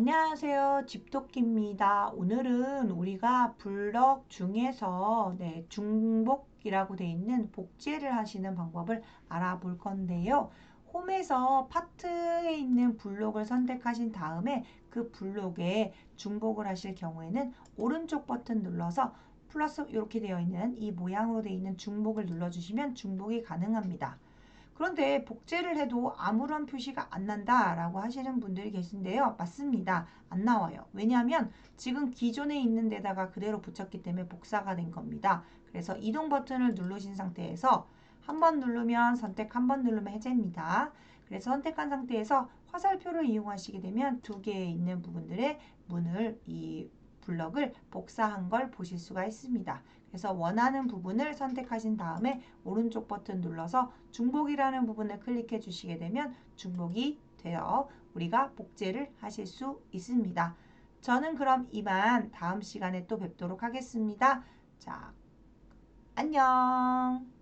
안녕하세요. 집토끼입니다. 오늘은 우리가 블럭 중에서 네, 중복이라고 되어 있는 복제를 하시는 방법을 알아볼 건데요. 홈에서 파트에 있는 블록을 선택하신 다음에 그 블록에 중복을 하실 경우에는 오른쪽 버튼 눌러서 플러스 이렇게 되어 있는 이 모양으로 되어 있는 중복을 눌러주시면 중복이 가능합니다. 그런데 복제를 해도 아무런 표시가 안 난다라고 하시는 분들이 계신데요. 맞습니다. 안 나와요. 왜냐하면 지금 기존에 있는 데다가 그대로 붙였기 때문에 복사가 된 겁니다. 그래서 이동 버튼을 누르신 상태에서 한 번 누르면 선택, 한 번 누르면 해제입니다. 그래서 선택한 상태에서 화살표를 이용하시게 되면 두 개에 있는 부분들의 문을 이 블럭을 복사한 걸 보실 수가 있습니다. 그래서 원하는 부분을 선택하신 다음에 오른쪽 버튼 눌러서 중복이라는 부분을 클릭해 주시게 되면 중복이 되어 우리가 복제를 하실 수 있습니다. 저는 그럼 이만 다음 시간에 또 뵙도록 하겠습니다. 자, 안녕.